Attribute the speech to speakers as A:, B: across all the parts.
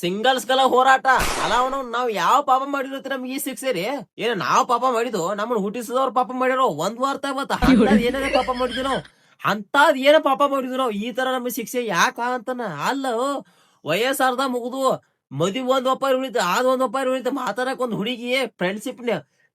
A: Singles ಗಲ ಹೋರಾಟ. ಅಲ್ಲ ಅವನು ನಾವ್ ಯಾವ ಪಾಪ ಮಾಡಿರುತ್ತೆ ನಮ್ಗೆ ಈ ಶಿಕ್ಷೆ ರೀ? ಏನ ನಾವ್ ಪಾಪ ಮಾಡಿದ್ವು ನಮ್ಮನ್ನ ಹುಟ್ಟಿಸಿದವ್ರ ಪಾಪ ಮಾಡಿರೋ ಒಂದ್ ವಾರ ತಗೋತ ಏನಾರ ಪಾಪ ಮಾಡಿದ್ವಿ ನಾವು? ಅಂತದ್ ಏನ ಪಾಪ ಮಾಡಿದ್ವಿ ನಾವು? ಈ ತರ ನಮ್ಗೆ ಶಿಕ್ಷೆ ಯಾಕ ಅಂತನ ಅಲ್ಲ, ವಯಸ್ಸಾರ್ದ ಮುಗಿದು ಮದಿ ಒಂದ್ ಒಪ್ಪಾರಿ ಉಳಿತು ಆದ್ ಒಂದ್ ಒಪ್ಪಾರಿ ಉಳಿತು ಮಾತಾಡಕ್ ಒಂದ್ ಹುಡುಗಿ ಫ್ರೆಂಡ್ಶಿಪ್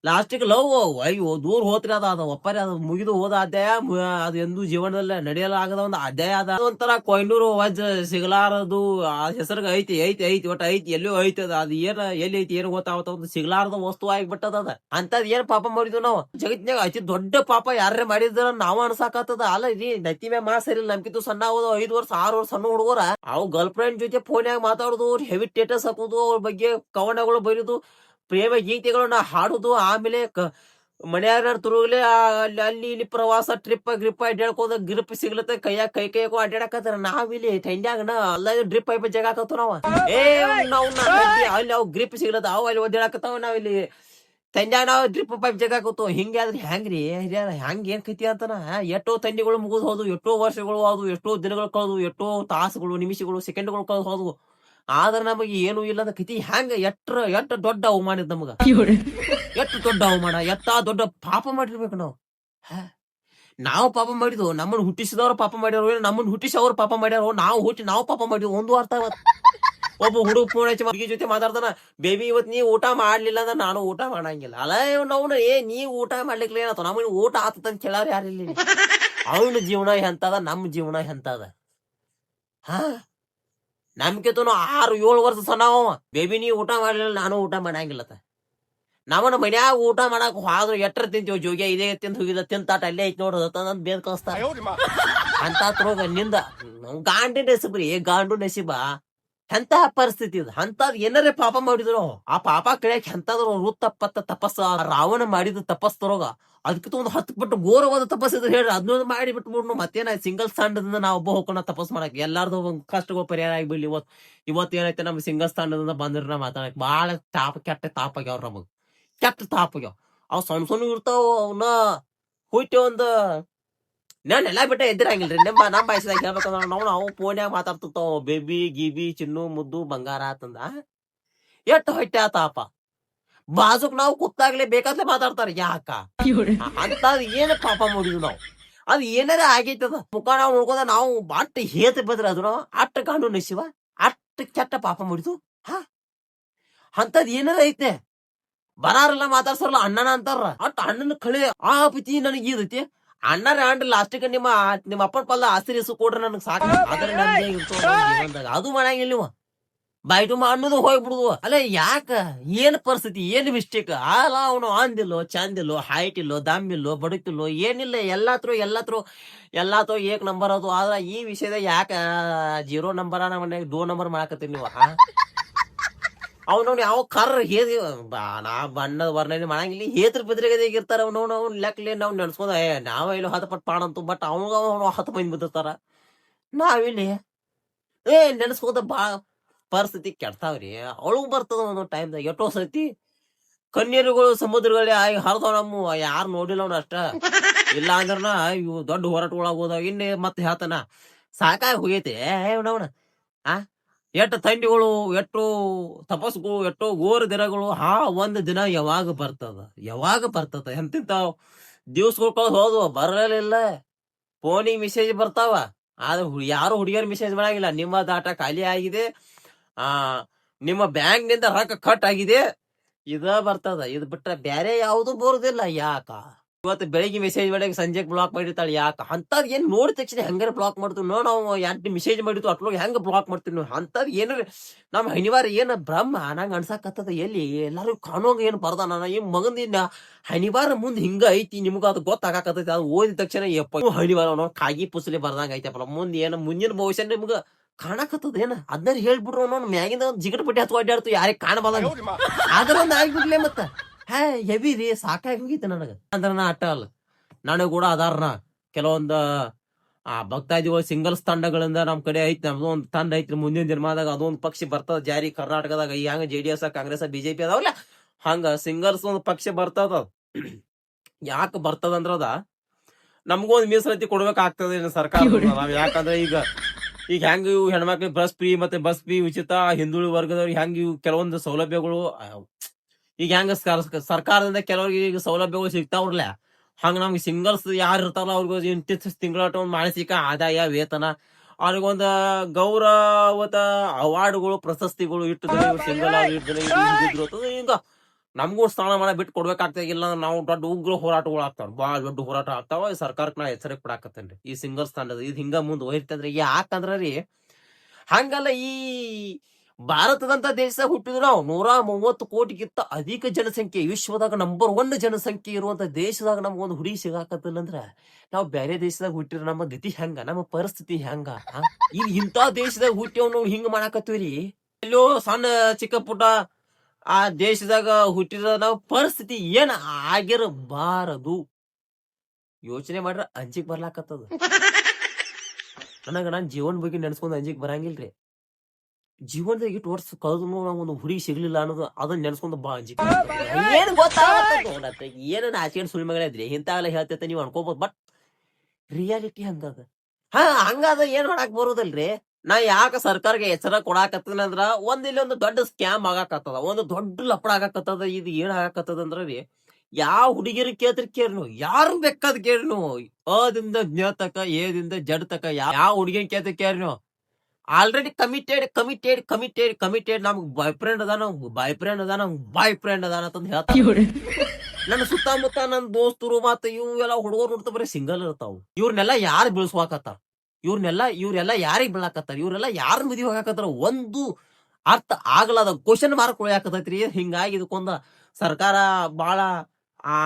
A: ಲಾಸ್ಟಿಗೆ ಲವ್ ಅಯ್ಯೋ, ದೂರ ಹೋತ್ರಿ ಅದ ಒಪ್ಪಾರಿ, ಅದು ಮುಗಿದು ಹೋದ ಅಧ್ಯಾಯ, ಮು- ಅದು ಎಂದೂ ಜೀವನದಲ್ಲಿ ನಡೆಯಲ್ಲ ಆಗದ ಒಂದು ಅಧ್ಯಾಯ ಅದ. ಒಂಥರ ಕೊಯ್ನೂರು ವಜ್ ಸಿಗಲಾರದು, ಆ ಹೆಸರು ಐತಿ ಐತಿ ಐತಿ, ಒಟ್ಟ ಐತಿ ಎಲ್ಲೋ ಐತಿ ಅದ, ಅದು ಏನ, ಎಲ್ಲಿ ಐತಿ, ಏನು ಗೊತ್ತಾಗುತ್ತ ಒಂದು ಸಿಗಲಾರದ ವಸ್ತು ಆಗಿಬಿಟ್ಟದ ಅದ. ಅಂತದ್ ಏನ್ ಪಾಪ ಮಾಡಿದ್ವಿ ನಾವು? ಜಗತ್ನ್ಯಾಗ ಅತಿ ದೊಡ್ಡ ಪಾಪ ಯಾರೇ ಮಾಡಿದ್ರ ನಾವ ಅನ್ಸಾಕತ್ತದ. ಅಲ್ಲ ರೀ ನತಿ ಮಾ ಸರಿ ನಮ್ಕಿತ್ತು ಸಣ್ಣ ಹೋದ ಐದ್ ವರ್ಷ, ಆರು ವರ್ಷ ಸಣ್ಣ ಹುಡುಗರ. ಅವ್ ಗರ್ಲ್ ಫ್ರೆಂಡ್ ಜೊತೆ ಫೋನ್ಯಾಗ ಮಾತಾಡುದು ಹೆವಿ ಸ್ಟೇಟಸ್ ಹಾಕುದು, ಅವ್ರ ಬಗ್ಗೆ ಕವನಗಳು ಬರೀದು ಪ್ರೇಮ ಗೀತೆಗಳನ್ನ ಹಾಡುದು ಆಮೇಲೆ ಮನೆಯಾರ ತುರುಗ್ಲೆ ಅಲ್ಲಿ ಅಲ್ಲಿ ಇಲ್ಲಿ ಪ್ರವಾಸ ಟ್ರಿಪ್ ಗ್ರಿಪ್ ಅಡ್ಡಾಡ್ಕೋದ ಗ್ರಿಪ್ ಸಿಗ್ಲತ್ತ, ಕೈಯಾಗ ಕೈ ಕೈಗೂ ಅಡ್ಡಾಡಕತ್ತಾರ ನಾವಿಲ್ಲಿ ಥಂಡ್ಯಾಗ ಅಲ್ಲ ಡ್ರಿಪ್ ಪೈಪ್ ಜಾಗ ನಾವ. ಏ ನಾವು ಅಲ್ಲಿ ಅವ್ ಗ್ರಿಪ್ ಸಿಗ್ಲತ್ತ, ಅವ್ ಅಲ್ಲಿ ಒದ್ದಾಡಕತ್ತಾವ ನಾವಿಲ್ಲಿ. ತಂಡ್ಯಾಗ ನಾವು ಡ್ರಿಪ್ ಪೈಪ್ ಜಾಗ ಹಾಕತ್ತು ಹಿಂಗಾದ್ರೆ ಹೆಂಗ್ರಿ ಹೆಂಗ್ ಏನ್ ಕೈತಿ ಅಂತಾನ? ಎಷ್ಟೋ ತಂಡಿಗಳು ಮುಗಿದು ಹೋದು, ಎಷ್ಟೋ ವರ್ಷಗಳು ಹೋದು ಎಷ್ಟೋ ದಿನಗಳು ಕಳೆದು, ಎಷ್ಟೋ ತಾಸುಗಳು, ನಿಮಿಷಗಳು ಸೆಕೆಂಡ್ಗಳು ಕಳೆದು ಹೋದ್ವು. ಆದ್ರ ನಮಗೆ ಏನು ಇಲ್ಲದ ಕತಿ ಹ್ಯಾಂಗ ಎಟ್ರ ಎಟ್ಟ ದೊಡ್ಡ ಅವಮಾನ ನಮಗ? ಎಷ್ಟು ದೊಡ್ಡ ಅವಮಾನ? ಎತ್ತ ದೊಡ್ಡ ಪಾಪ ಮಾಡಿರ್ಬೇಕು ನಾವು? ನಾವು ಪಾಪ ಮಾಡಿದ್ವು ನಮ್ಮನ್ನ ಹುಟ್ಟಿಸಿದವ್ರ ಪಾಪ ಮಾಡ್ಯಾರ ನಮ್ಮನ್ನ ಹುಟ್ಟಿಸಿ ಅವ್ರ ಪಾಪ ಮಾಡ್ಯಾರ ನಾವು ಹುಟ್ಟಿ ನಾವು ಪಾಪ ಮಾಡಿದ್ವು. ಒಂದು ಅರ್ಥ ಒಬ್ಬ ಹುಡುಗ ಫೋನ್ ಹಚ್ಚಿ ಜೊತೆ ಮಾತಾಡ್ತಾನ ಬೇಬಿ ಇವತ್ ನೀ ಊಟ ಮಾಡ್ಲಿಲ್ಲ ಅಂದ್ರೆ ನಾನು ಊಟ ಮಾಡಂಗಿಲ್ಲ. ಅಲ್ಲ ನಾವು ಏ ನೀ ಊಟ ಮಾಡ್ಲಿಕ್ಕೆ ಏನಾಯ್ತು ನಮ್ಮನ್ನ ಊಟ ಆತಂತ ಕೇಳಾರ ಯಾರಿಲ್ಲ ಅವನ ಜೀವನ ಎಂತದ ನಮ್ಮ ಜೀವನ ಎಂತದ? ಹಾ. ನಮ್ಕಿತನು ಆರು ಏಳು ವರ್ಷ ಸಣ್ಣ ಬೇಬಿ ನೀ ಊಟ ಮಾಡ್ಲಿಲ್ಲ ನಾನು ಊಟ ಮಾಡಂಗಿಲ್ಲತ್ತ ನಮ್ಮನ ಮನ್ಯಾಗ ಊಟ ಮಾಡಕ್ ಹೋದ್ರು ಎಟ್ರ ತಿಂತೀವಿ ಜೋಗ್ಯ ಇದೇ ತಿಂದು ಹೋಗಿದ ತಿಂತಾಟ ಅಲ್ಲೇ ಐತಿ ನೋಡ್ರಿ ಅಂತ ಬೇದ್ ಕಳಿಸ್ತಾರ. ಅಂತ ರೋಗ ನಿಂದ. ಗಾಂಡಿ ನಸೀಬ್ರಿ ಗಾಂಡು ನಸೀಬ. ಎಂತ ಪರಿಸ್ಥಿತಿ ಇದು? ಅಂತದ್ ಏನಾರೇ ಪಾಪ ಮಾಡಿದ್ರು, ಆ ಪಾಪ ಕಳಿಯಕ್ ಎಂತಾದ್ರು ವೃತ್ತ ತಪ್ಪತ್ತ ತಪಸ್ಸ ಆ ರಾವಣ ಮಾಡಿದ ತಪಸ್ ತರೋಗ ಅದಕ್ಕಿಂತ ಒಂದು ಹತ್ತು ಬಿಟ್ಟು ಘೋರವಾದ ತಪಸ್ ಇದ್ರೆ ಹೇಳ್ರಿ. ಅದನ್ನೊಂದು ಮಾಡಿ ಬಿಟ್ಬಿಡ್ನು. ಮತ್ತೇನ ಸಿಂಗಲ್ ಸ್ಟ್ಯಾಂಡದಿಂದ ನಾವು ಒಬ್ಬ ಹೋಗೋಣ ತಪಸ್ ಮಾಡಕ್? ಎಲ್ಲಾರ್ದು ಕಷ್ಟ ಕಷ್ಟಗಳು ಪರಿಹಾರ ಆಗ್ಬಿಡ್ಲಿ. ಇವತ್ ಇವತ್ತು ಏನೈತೆ ನಮ್ ಸಿಂಗಲ್ ಸ್ಟ್ಯಾಂಡದಿಂದ ಬಂದ್ರ ಮಾತಾಡಕ್? ಬಹಳ ತಾಪ, ಕೆಟ್ಟ ತಾಪ ಆಗ್ಯಾವ್ರ ನಮಗ್. ಕೆಟ್ಟ ತಾಪ ಆಗ್ಯಾವ. ಅವ್ ಸಣ್ಣ ಸಣ್ಣ ಇರ್ತಾವ ಅವನ್ನ ಹುಟ್ಟಿ ಒಂದು ನಾನು ಎಲ್ಲಾ ಬಿಟ್ಟ ಎದ್ದಿರಂಗಿಲ್ರಿ ನಿಮ್ಮ ನಮ್ಮ ಬಯಸ್ದಾಗ ಹೇಳ್ಬೇಕಂದ್ರ ನಾವು ನಾವು ಫೋನ್ಯಾಗ ಮಾತಾಡ್ತಿರ್ತಾವ ಬೇಬಿ ಗೀಬಿ ಚಿನ್ನು ಮುದ್ದು ಬಂಗಾರ ಆತಂದ ಎಷ್ಟು ಹೊಟ್ಟೆ ಆತಾಪ ಬಾಜುಕ್ ನಾವು ಕುತ್ತಾಗ್ಲಿ ಬೇಕಾದ್ರೆ ಮಾತಾಡ್ತಾರ ಯಾಕ ಅಂತದ್ ಏನ ಪಾಪ ಮಾಡಿದ್ವಿ ನಾವು ಅದ್ ಏನಾರ ಆಗೈತದ ಮುಖ ನಾವು ನೋಡ್ಕೊಂಡ ನಾವು ಅಟ್ಟ ಹೇತ ಬದ್ರ ಅದು ನಾವು ಅಟ್ಟ ಕಾಣು ನಶಿವ ಅಟ್ಟ ಕೆಟ್ಟ ಪಾಪ ಮುಡಿದು ಹಾ ಅಂತದ್ ಏನಾರ ಐತೆ ಬರಾರಲ್ಲ ಮಾತಾಡ್ಸಾರಲ್ಲ ಅಣ್ಣನ ಅಂತಾರ ಅಟ್ಟ ಅಣ್ಣನ ಕಳೆ ಆ ಪತಿ ನನಗೆ ಇದೈತಿ ಅಣ್ಣರ ಅಂಡ್ ಲಾಸ್ಟಿಗೆ ನಿಮ್ಮ ನಿಮ್ಮ ಅಪ್ಪನ ಪಲ್ಲ ಆಸ್ತಿ ಹೆಸರು ಕೊಡ್ರಿ ನನಗೆ ಸಾಕು. ಆದ್ರೆ ಅದು ಮಾಡಂಗಿಲ್ಲ ನೀವು. ಬೈಟು ಅನ್ನೋದು ಹೋಗ್ಬಿಡುದು. ಅಲ್ಲ ಯಾಕ? ಏನ್ ಪರಿಸ್ಥಿತಿ? ಏನ್ ಮಿಸ್ಟೇಕ್ ಅಲ್ಲ ಅವನು ಅಂದಿಲ್ಲೋ ಚಂದಿಲ್ಲೋ ಹೈಟ್ ಇಲ್ಲೋ ದಮ್ ಇಲ್ಲೋ ಬಡುಕಿಲ್ಲೋ ಏನಿಲ್ಲ ಎಲ್ಲಾತ್ರು ಎಲ್ಲಾತ್ರು ಎಲ್ಲಾತ್ರು ಏಕ್ ನಂಬರ್ ಅದು. ಆದ್ರ ಈ ವಿಷಯದಾಗ ಯಾಕ ಜೀರೋ ನಂಬರ್ ನಮ್ಮ ಡೋ ನಂಬರ್ ಮಾಡಾಕತ್ತೀನಿ ನೀವು ಹಾ ನೋಡಿ ಯಾವ ಕರ್ರ ಹೇದಿ ನಾ ಬಣ್ಣದ ವರ್ಣನೆ ಮಾಡಂಗಿಲ್ಲ ಹೇತ್ರ ಬಿದ್ರಿಗದೆ ಇರ್ತಾರ ಅವ್ನವ್ನು ಅವ್ನು ಲೆಕ್ಕಲೆ ನಾವು ನೆನ್ಸ್ಕೊಂಡ, ಏ, ನಾವ ಇಲ್ಲಿ ಹತ್ತು ಪಟ್ ಪಾಡಂತು ಬಟ್ ಅವಾಗ ಅವನು ಹತ್ತು ಮಂದಿ ಬಿದ್ದಿರ್ತಾರ. ನಾವಿಲ್ಲಿ ಏ ನೆನ್ಸ್ಕೋದ ಬಾ, ಪರಿಸ್ಥಿತಿ ಕೆಡ್ತಾವ್ರಿ ಅವಳು ಬರ್ತದ ಒಂದೊಂದು ಟೈಮ್ದಾಗ. ಎಷ್ಟೋ ಸತಿ ಕಣ್ಣೀರುಗಳು ಸಮುದ್ರಗಳೇ ಆಗಿ ಹರಿದವ್ ನಮ್ಮ. ಯಾರು ನೋಡಿಲ್ಲ ಅವ್ನ ಅಷ್ಟ. ಇಲ್ಲ ಅಂದ್ರನ ಇವು ದೊಡ್ಡ ಹೋರಾಟಗಳಾಗ ಹೋದಾಗ ಇನ್ನೇ ಮತ್ತೆ ಹೇಳ್ತಾನ. ಸಾಕಾಗಿ ಹೋಗೈತಿ. ಅವನವನ ಆ? ಎಟ್ಟು ತಂಡಿಗಳು, ಎಷ್ಟು ತಪಸ್ಸುಗಳು, ಎಷ್ಟು ಘೋರ ದಿನಗಳು, ಆ ಒಂದು ದಿನ ಯಾವಾಗ ಬರ್ತದ? ಯಾವಾಗ ಬರ್ತದ? ಎಂತಿಂತ ದಿವ್ಸಗಳು ಕಳೆದು ಹೋದ್ವು, ಬರಲಿಲ್ಲ. ಫೋನಿಗೆ ಮೆಸೇಜ್ ಬರ್ತಾವ. ಆದ್ರೆ ಯಾರು ಹುಡುಗಿಯರ್ ಮೆಸೇಜ್ ಮಾಡಾಗಿಲ್ಲ. ನಿಮ್ಮ ದಾಟ ಖಾಲಿ ಆಗಿದೆ. ಆ, ನಿಮ್ಮ ಬ್ಯಾಂಕ್ನಿಂದ ರೊಕ್ಕ ಕಟ್ ಆಗಿದೆ. ಇದ ಬರ್ತದ. ಇದು ಬಿಟ್ರೆ ಬೇರೆ ಯಾವುದು ಬರುದಿಲ್ಲ. ಯಾಕ? ಇವತ್ತು ಬೆಳಿಗ್ಗೆ ಮೆಸೇಜ್ ಮಾಡಿ ಸಂಜೆಗೆ ಬ್ಲಾಕ್ ಮಾಡಿರ್ತಾಳೆ. ಯಾಕ? ಅಂತದ್ ಏನ್ ನೋಡಿದ ತಕ್ಷಣ ಹೆಂಗಾರ ಬ್ಲಾಕ್ ಮಾಡ್ತೀವಿ? ನೋ ನಾವು ಯಾರು ಮೆಸೇಜ್ ಮಾಡಿದ್ವು ಅಟ್ಲೋಗಿ ಹೆಂಗ ಬ್ಲಾಕ್ ಮಾಡ್ತೀವಿ ನಾವು ಅಂತದ್ ಏನಾರ ನಮ್ ಹನಿವಾರ ಏನ ಬ್ರಹ್ಮ ನಂಗೆ ಅನ್ಸಾಕತ್ತದ ಎಲ್ಲಿ? ಎಲ್ಲಾರು ಕಾಣೋಂಗ ಏನ್ ಬರ್ದ ನಾನು ಈ ಮಗಂದಿನ ಹನಿವಾರ ಮುಂದ್ ಹಿಂಗ ಐತಿ ನಿಮ್ಗ ಅದು ಗೊತ್ತಾಗತ್ತೈತಿ ಅದು ಓದಿದ ತಕ್ಷಣ ಯಪ್ಪ ಇವ್ ಹನಿವಾರ ಅವನು ಕಾಗಿ ಪುಸಲಿ ಬರ್ದಂಗ ಐತಪ್ಪ. ಮುಂದ್ ಏನ ಮುಂದಿನ ಭವಿಷ್ಯ ನಿಮ್ಗ ಕಾಣಕತ್ತದ ಏನ? ಅದನ್ನ ಹೇಳ್ಬಿಟ್ರು ಅವನು ಮ್ಯಾಗಿಂದ ಜಿಗಟ್ ಪಟ್ಟಿ ಹತ್ತು ಅಡ್ಡಾಡ್ತು ಯಾರಿಗೆ ಕಾಣಬಲ್ಲ ಆದ್ರ ಒಂದ್ ಆಗ್ಬಿಡ್ಲೆ ಮತ್ತ. ಹೇ ಹೆವಿ ರೀ ಸಾಕಾಗಿ ಹೋಗಿತ್ತು ನನಗ. ಅಂದ್ರ ನಾ ಅಟ್ಟ ಅಲ್ಲ. ನನಗೆ ಕೂಡ ಅದಾರ್ನ. ಕೆಲವೊಂದ ಆ ಭಕ್ತಾದಿಗಳು ಸಿಂಗಲ್ಸ್ ತಂಡಗಳಿಂದ ನಮ್ ಕಡೆ ಐತಿ ನಮ್ದು ಒಂದು ತಂಡ ಐತ್ರಿ. ಮುಂದಿನ ದಿನಮಾನದಾಗ ಅದೊಂದು ಪಕ್ಷ ಬರ್ತದ. ಜಾರಿ ಕರ್ನಾಟಕದಾಗ ಈ ಹಂಗ J D S Congress BJP ಅದಾವಲ್ಲ. ಹಂಗ ಸಿಂಗಲ್ಸ್ ಒಂದು ಪಕ್ಷ ಬರ್ತದ. ಯಾಕೆ ಬರ್ತದ ಅಂದ್ರ ಅದ ನಮಗೂ ಒಂದು ಮೀಸಲಾತಿ ಕೊಡ್ಬೇಕಾಗ್ತದೆ ಸರ್ಕಾರ. ನಾವ್ ಯಾಕಂದ್ರೆ ಈಗ ಈಗ ಹೆಂಗ ಇವು ಹೆಣ್ಮಕ್ಳಿಗೆ ಬಸ್ ಫ್ರೀ ಮತ್ತೆ ಬಸ್ ಫ್ರೀ ಉಚಿತ ಹಿಂದುಳಿದ ವರ್ಗದವ್ರಿಗೆ ಹೆಂಗ ಇವು ಕೆಲವೊಂದು ಸೌಲಭ್ಯಗಳು ಈಗ ಹೆಂಗ ಸರ್- ಸರ್ಕಾರದಿಂದ ಕೆಲವರಿಗೆ ಈಗ ಸೌಲಭ್ಯಗಳು ಸಿಗ್ತಾವ್ರಲ್ಲ ಹಂಗ ನಮ್ಗೆ ಸಿಂಗಲ್ಸ್ ಯಾರು ಇರ್ತಾರಲ್ಲ ಅವ್ರಿಗೆ ಇಂತಿಷ್ಟು ತಿಂಗಳ ಒಂದು ಮಾನಸಿಕ ಆದಾಯ, ವೇತನ. ಅವ್ರಿಗೊಂದು ಗೌರವತ ಅವಾರ್ಡ್ಗಳು ಪ್ರಶಸ್ತಿಗಳು ಇಟ್ಟು ಸಿಂಗಲ್ ಹಿಂಗ ನಮಗೂ ಸ್ಥಾನಮಾನ ಬಿಟ್ಟು ಕೊಡ್ಬೇಕಾಗ್ತದೆ ಇಲ್ಲ ನಾವು ದೊಡ್ಡ ಉಗ್ರ ಹೋರಾಟಗಳು ಆಗ್ತಾವ. ಭಾಳ ದೊಡ್ಡ ಹೋರಾಟ ಆಗ್ತಾವ ಸರ್ಕಾರಕ್ಕೆ ನಾ ಎಚ್ಚರಿಕೆ ಕೊಡಾಕತ್ತೇನ್ರಿ. ಈ ಸಿಂಗಲ್ ಸ್ಥಾನದ ಇದು ಹಿಂಗ ಮುಂದೆ ಹೋಯ್ತಂದ್ರೆ ಯಾಕಂದ್ರ ರೀ, ಹಂಗಲ್ಲ ಈ ಭಾರತದಂತ ದೇಶ ಹುಟ್ಟಿದ್ರು ನಾವು ನೂರ ಮೂವತ್ತು ಕೋಟಿಗಿಂತ ಅಧಿಕ ಜನಸಂಖ್ಯೆ, ವಿಶ್ವದಾಗ ನಂಬರ್ ಒನ್ ಜನಸಂಖ್ಯೆ ಇರುವಂತ ದೇಶದಾಗ ನಮ್ಗೊಂದು ಹುಡುಗಿ ಸಿಗಾಕತ್ತಿಲ್ಲ ಅಂದ್ರ ನಾವು ಬೇರೆ ದೇಶದಾಗ ಹುಟ್ಟಿರ ನಮ್ಮ ಗತಿ ಹೆಂಗ, ನಮ್ಮ ಪರಿಸ್ಥಿತಿ ಹೆಂಗ? ಈಗ ಇಂಥ ದೇಶದಾಗ ಹುಟ್ಟಿವ್ ನಾವು ಹಿಂಗ ಮಾಡಾಕತ್ತೀವ್ರಿ? ಎಲ್ಲೋ ಸಣ್ಣ ಚಿಕ್ಕ ಪುಟ್ಟ ಆ ದೇಶದಾಗ ಹುಟ್ಟಿದ ನಾವು ಪರಿಸ್ಥಿತಿ ಏನ್ ಆಗಿರಬಾರದು? ಯೋಚನೆ ಮಾಡ್ರ ಅಂಜಿಕ್ ಬರ್ಲಾಕತ್ತದ. ನನಗ ನಾನ್ ಜೀವನ್ ಬಗ್ಗೆ ನೆನ್ಸ್ಕೊಂಡ್ ಅಂಜಿಕ್ ಬರಂಗಿಲ್ರಿ. ಜೀವನದಾಗ ಇಟ್ಟು ವರ್ಷ ಕಳೆದು ಒಂದು ಹುಡುಗಿ ಸಿಗ್ಲಿಲ್ಲ ಅನ್ನೋದು ಅದನ್ನ ನೆನ್ಸ್ಕೊಂಡು ಬಾ ಅಂಜಿ ಏನು ಗೊತ್ತಾಗತ್ತ ಏನ ಆಚೆನ್ ಸುಳ್ಳು ಮಗಳಿದ್ರಿ ಇಂತಾವೆಲ್ಲ ಹೇಳ್ತೈತೆ ನೀವು ಅನ್ಕೋಬಹುದು ಬಟ್ ರಿಯಾಲಿಟಿ ಹಂಗದ. ಹಾ ಹಂಗಾದ ಏನ್ ಮಾಡಕ್ ಬರೋದಲ್ರಿ? ನಾ ಯಾಕ ಸರ್ಕಾರಕ್ಕೆ ಎಚ್ಚರ ಕೊಡಾಕತ್ತನ ಅಂದ್ರ ಒಂದ್ ಇಲ್ಲಿ ಒಂದು ದೊಡ್ಡ ಸ್ಕ್ಯಾಮ್ ಆಗಾಕತ್ತದ. ಒಂದು ದೊಡ್ಡ ಲಪಡ ಆಗಾಕತ್ತದ. ಇದು ಏನ್ ಆಗಾಕತ್ತದ ಅಂದ್ರ ರೀ ಯಾವ ಹುಡುಗಿಯರ ಕೇಳ್ತಿರ್ ಕೇಳಿ ನೀವು. ಯಾರು ಬೇಕಾದ್ ಕೇಳಿ ನೀವು. ಅದಿಂದ ಜ್ಞ ತಕ ಏದಿಂದ ಜಡ್ ತಕ ಯಾವ ಹುಡುಗಿನ ಕೇಳ್ತಿರ್ ಕೇಳಿ ನೀವು. Already committed committed committed committed ನಮ್ಗೆ ಬಾಯ್ ಫ್ರೆಂಡ್ ಅದಾನ ಬಾಯ್ ಫ್ರೆಂಡ್ ಅದಾನ ಬಾಯ್ ಫ್ರೆಂಡ್ ಅದಾನ ಅಂತ ಹೇಳ್ತಾರೆ ನನ್ನ ಸುತ್ತಮುತ್ತ ನನ್ನ ದೋಸ್ತರು ಮತ್ತೆ ಇವು ಎಲ್ಲ ಹುಡುಗರು ನೋಡ್ತಾ ಬರೀ ಸಿಂಗಲ್ ಇರ್ತಾವ. ಇವ್ರನ್ನೆಲ್ಲ ಯಾರು ಬೀಳ್ಸ್ವಾಕತ್ತಾರ ಇವ್ರನ್ನೆಲ್ಲ ಇವ್ರೆಲ್ಲ ಯಾರಿಗೆ ಬೀಳಾಕತ್ತಾರ? ಇವ್ರೆಲ್ಲ ಯಾರ ಮದುವೆ ಹೋಗಾಕತ್ತಾರ? ಒಂದು ಅರ್ಥ ಆಗ್ಲಾದ ಕ್ವಶನ್ ಮಾರ್ಕ್ ಉಳಿಯಾಕತೈತ್ರಿ ಹಿಂಗಾಗಿ ಇದಕ್ಕೊಂದ ಸರ್ಕಾರ ಬಹಳ ಆ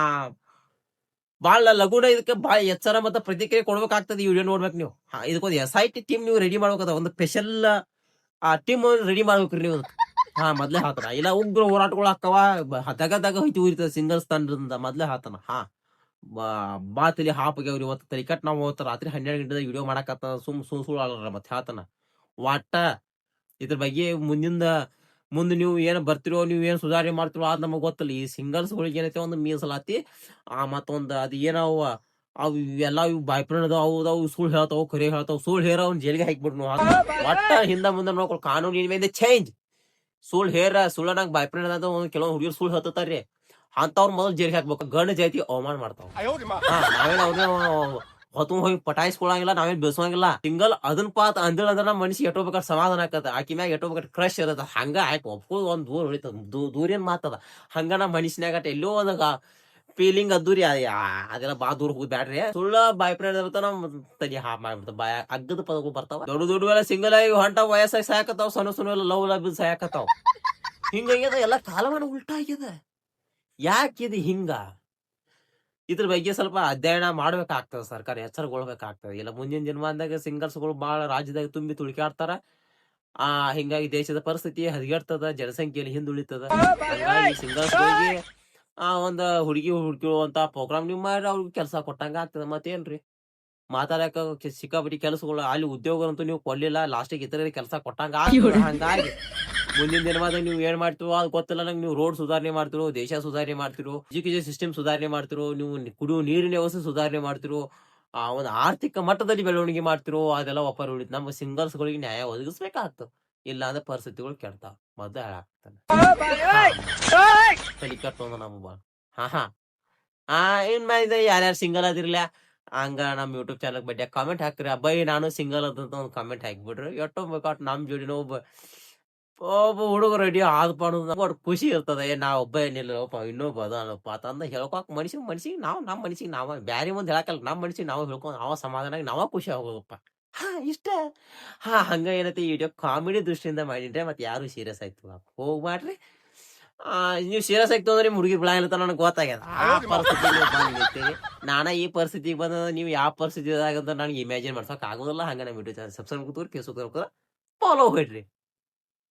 A: ಬಾಳ ಲಗುನ ಇದಕ್ಕೆ ಬಹಳ ಎಚ್ಚರ ಮತ್ತೆ ಪ್ರತಿಕ್ರಿಯೆ ಕೊಡ್ಬೇಕಾಗ್ತದೆ ಈ ವಿಡಿಯೋ ನೋಡ್ಬೇಕು ನೀವು. ಇದಕ್ಕೊಂದು ಎಸ್ ಐ ಟಿ ಟೀಮ್ ನೀವು ರೆಡಿ ಮಾಡ್ಬೇಕದ, ಒಂದು ಸ್ಪೆಷಲ್ ಆ ಟೀಮ್ ರೆಡಿ ಮಾಡ್ಬೇಕ್ರಿ ನೀವು ಹಾ, ಮೊದ್ಲೇ ಹಾತನ ಇಲ್ಲ, ಉಗ್ರ ಹೋರಾಟಗಳು ಹಾಕವ ದಗ ದಗ ಹೋಯ್ತು ಉರಿತದ ಸಿಂಗಲ್ ತಂಡದಿಂದ ಮೊದ್ಲೇ ಹಾತನ ಹಾ, ಬಾ- ತಲೆ ಹಾಪ್ ಹಾಪ್ಗೆ ಇವತ್ತು ತಲೆ ಕಟ್ ನಾವು ಹೋಗ್ತಾರ ರಾತ್ರಿ ಹನ್ನೆರಡು ಗಂಟೆದಾಗ ವಿಡಿಯೋ ಮಾಡಾಕತ್ತ ಸುಮ್ ಸುಮ್ ಸುಳ್ಳು ಮತ್ತೆ ಹಾತನ ವಾಟ ಇದ್ರ ಬಗ್ಗೆ ಮುಂದಿಂದ ಮುಂದೆ ನೀವು ಏನು ಬರ್ತಿರೋ ನೀವು ಏನು ಸುಧಾರಣೆ ಮಾಡ್ತಿರೋ ಅದು ನಮಗೆ ಗೊತ್ತಿಲ್ಲ. ಈ ಸಿಂಗಲ್ಸ್ ಗಳಿಗೆ ಏನೈತೆ ಒಂದು ಮೀಸಲಾತಿ ಆ ಮತ್ತೊಂದು ಅದು ಏನವ ಅವು ಎಲ್ಲ ಇವು ಬಾಯ್ ಫ್ರೆಂಡ್ ಅದಾವ ಅವು ಅದಾವು ಸುಳ್ಳು ಹೇಳ್ತಾವ ಕರೆ ಹೇಳ್ತಾವ ಸುಳ್ಳು ಹೇರ ಅವ್ನ ಜೈಲಿಗೆ ನಾವು ಒಟ್ಟ ಹಿಂದ ಮುಂದೆ ನೋಡ್ಕೊಳ್ ಕಾನೂನಿನ ಮೇಲೆ ಚೇಂಜ್ ಸುಳ್ಳು ಹೇರ ಸುಳ್ಳ ನಂಗೆ ಅದ ಒಂದು ಕೆಲವೊಂದು ಹುಡುಗಿರು ಸುಳ್ಳು ಹೇಳ್ತಾರ್ರಿ ಅಂತವ್ರ ಮೊದಲು ಜೈಲಿಗೆ ಹಾಕ್ಬೇಕು. ಗಂಡ ಜಾತಿ ಅವಮಾನ ಮಾಡ್ತಾವ. ಹಾ, ನಾವೇನ್ ಅವ್ರನ್ನ ಹೊತ್ತು ಹೋಗಿ ಪಟಾಯಿಸ್ಕೊಳಂಗಿಲ್ಲ ನಾವೇನ್ ಬೆಳ್ಸೋಂಗಿಲ್ಲ. ಸಿಂಗಲ್ ಅದನ್ ಪಾತ್ ಅಂದಿಲ್ಲ ಅಂದ್ರೆ ನಮ್ಮ ಎಟ್ಟೋಬೇಕಾದ್ರೆ ಸಮಾಧಾನ ಆಕತ್ತ ಆಕಿ ಮ್ಯಾಗ ಎಟ್ಟೋಬೇಕಾದ್ರೆ ಕ್ರಶ್ ಇರತ್ತ. ಹಂಗ ಆಯ್ತು. ಒಪ್ಪು ಒಂದ್ ದೂರ ಉಳಿತದ. ದೂರ ದೂರೇನ್ ಮಾತದ ಹಂಗ ನಮ್ಮ ಎಲ್ಲೋ ಒಂದ್ ಫೀಲಿಂಗ್ ಅದ್ದೂರಿ. ಅದೆಲ್ಲ ಬಾ ದೂರ ಹೋಗುದು ಬ್ಯಾಡ್ರಿ. ಸುಳ್ಳ ಬಾಯ್ ಫ್ರೆಂಡ್ ಇರ್ತಾವ ನಮ್ ತಲೆ ಹಾ ಮಾಡ್ಬಿಡ್ತ ಬಾಯ ಅಗ್ಗದ ಪದಗಳು ಬರ್ತಾವ. ದೊಡ್ಡ ದೊಡ್ಡ ಎಲ್ಲ ಸಿಂಗಲ್ ಆಗಿ ಹೊಂಟ ವಯಸ್ಸಾಗಿ ಸಾಯಕತ್ತಾವ, ಸಣ್ಣ ಸಣ್ಣ ಎಲ್ಲ ಲವ್ ಲವ್ ಸಾಕತ್ತಾವ ಹಿಂಗಾಗ್ಯದ ಎಲ್ಲ ಕಾಲಮಾನ ಉಲ್ಟಾ ಆಗ್ಯದ. ಯಾಕಿದ ಹಿಂಗ? ಇದ್ರ ಬಗ್ಗೆ ಸ್ವಲ್ಪ ಅಧ್ಯಯನ ಮಾಡ್ಬೇಕಾಗ್ತದ ಸರ್ಕಾರ ಎಚ್ಚರಗೊಳ್ಬೇಕಾಗ್ತದೆ. ಇಲ್ಲ ಮುಂದಿನ ದಿನಮಾನದಾಗ ಸಿಂಗಲ್ಸ್ಗಳು ಬಹಳ ರಾಜ್ಯದಾಗ ತುಂಬಿ ತುಳಿಕಾಡ್ತಾರ. ಆ ಹಿಂಗಾಗಿ ದೇಶದ ಪರಿಸ್ಥಿತಿ ಹದಗೆಡ್ತದ ಜನಸಂಖ್ಯೆಯಲ್ಲಿ ಹಿಂದುಳಿತದ. ಹಂಗಾಗಿ ಸಿಂಗಲ್ಸ್ಗಳಿಗೆ ಆ ಒಂದು ಹುಡುಗಿ ಹುಡುಕಿರುವಂತ ಪ್ರೋಗ್ರಾಮ್ ನೀವು ಮಾಡಿ ಅವ್ರಿಗೆ ಕೆಲಸ ಕೊಟ್ಟಂಗ ಆಗ್ತದ ಮತ್ತೇನ್ರಿ? ಮಾತಾಡಕ ಸಿಕ್ಕಾಪಟ್ಟಿ ಕೆಲಸಗಳು ಅಲ್ಲಿ ಉದ್ಯೋಗ ಅಂತೂ ನೀವು ಕೊಡ್ಲಿಲ್ಲ ಲಾಸ್ಟಿಗೆ ಇತರ ಕೆಲಸ ಕೊಟ್ಟಂಗ ಆಗ್ತದ. ಹಂಗಾಗಿ ಮುಂದಿನ ದಿನವಾದಾಗ ನೀವು ಏನ್ ಮಾಡ್ತಿರೋ ಅದು ಗೊತ್ತಿಲ್ಲ, ನಂಗೆ ನೀವು ರೋಡ್ ಸುಧಾರಣೆ ಮಾಡ್ತಿರೋ, ದೇಶ ಸುಧಾರಣೆ ಮಾಡ್ತಿರೋ ಎಜುಕೇಶನ್ ಸಿಸ್ಟಮ್ ಸುಧಾರಣೆ ಮಾಡ್ತಿರೋ, ನೀವು ಕುಡಿಯುವ ನೀರಿನ ವ್ಯವಸ್ಥೆ ಸುಧಾರಣೆ ಮಾಡ್ತಿರೋ, ಆ ಒಂದು ಆರ್ಥಿಕ ಮಟ್ಟದಲ್ಲಿ ಬೆಳವಣಿಗೆ ಮಾಡ್ತಿರೋ, ಅದೆಲ್ಲ ಒಪ್ಪರ್ ಉಳಿತು. ನಮ್ಮ ಸಿಂಗಲ್ಸ್ ಗಳಿಗೆ ನ್ಯಾಯ ಒದಗಿಸ್ಬೇಕಾಗ್ತದೆ ಇಲ್ಲ ಅಂದ್ರೆ ಪರಿಸ್ಥಿತಿಗಳು ಕೆಡ್ತಾವ. ಮೊದ್ಲು ಹಾಳಾಗ್ತಾನೆ ನಮ್ಮ ಹಾ ಆ ಇನ್ ಮೇಲೆ ಯಾರ್ಯಾರು ಸಿಂಗಲ್ ಅದಿರ್ಲ ಹಂಗ ನಮ್ ಯೂಟ್ಯೂಬ್ ಚಾನಲ್ ಬಡ್ಡಿ ಕಾಮೆಂಟ್ ಹಾಕ್ರಿ ಅಬ್ಬಾಯಿ ನಾನು ಸಿಂಗಲ್ ಅದಂತ ಒಂದು ಕಾಮೆಂಟ್ ಹಾಕ್ಬಿಡ್ರಿ ಎಷ್ಟೋ ಬೇಕಾಟ್ ನಮ್ ಜೋಡಿನ ಒಬ್ಬ ಹುಡುಗ ರೆಡಿ ಆದ್ಪ ಅನ್ನೋದು ಖುಷಿ ಇರ್ತದ. ನಾ ಒಬ್ಬ ಏನಿಲ್ಲಪ್ಪ ಇನ್ನೊಬ್ಬ ಅದಾನಪ್ಪ ಅಂತಂದ ಹೇಳ್ಕೊಕ್ ಮನುಷ್ಯ ಮನ್ಸಿಗೆ ನಾವು ನಮ್ಮ ಮನ್ಸಿಗೆ ನಾವ ಬ್ಯಾರಿ ಮುಂದೆ ಹೇಳಕಲ್ಲ ನಮ್ಮ ಮನ್ಸಿಗೆ ನಾವು ಹೇಳ್ಕೊಂಡು ನಾವ ಸಮಾಧಾನ ನಾವ ಖುಷಿ ಆಗೋದಪ್ಪ. ಹಾ ಇಷ್ಟ. ಹಾ ಹಂಗ ಏನೈತಿ ವಿಡಿಯೋ ಕಾಮಿಡಿ ದೃಷ್ಟಿಯಿಂದ ಮಾಡಿದ್ರೆ ಮತ್ತೆ ಯಾರು ಸೀರಿಯಸ್ ಆಯ್ತು ಹೋಗ್ ಮಾಡ್ರಿ ಆ, ನೀವು ಸೀರಿಯಸ್ ಆಯ್ತು ಅಂದ್ರೆ ನಿಮ್ ಹುಡುಗಿ ಅಂತ ನನಗೆ ಗೊತ್ತಾಗ್ಯದ. ಆ ಪರಿಸ್ಥಿತಿ ನೀವು ಬಂದಿರ್ತೀರಿ ನಾನ ಈ ಪರಿಸ್ಥಿತಿಗೆ ಬಂದ ನೀವು ಯಾವ ಪರಿಸ್ಥಿತಿ ನನಗೆ ಇಮ್ಯಾಜಿನ್ ಮಾಡ್ಸಕ್ ಆಗೋದಿಲ್ಲ. ಹಂಗ ನಮ್ಮ ವಿಡಿಯೋ ಚಾನಲ್ ಸಬ್ಸ್ಕ್ರೈಬ್ ಕೂತ್ರಿ ಫೇಸ್ಬುಕ್ ಫಾಲೋ ಹೋಗ್ರಿ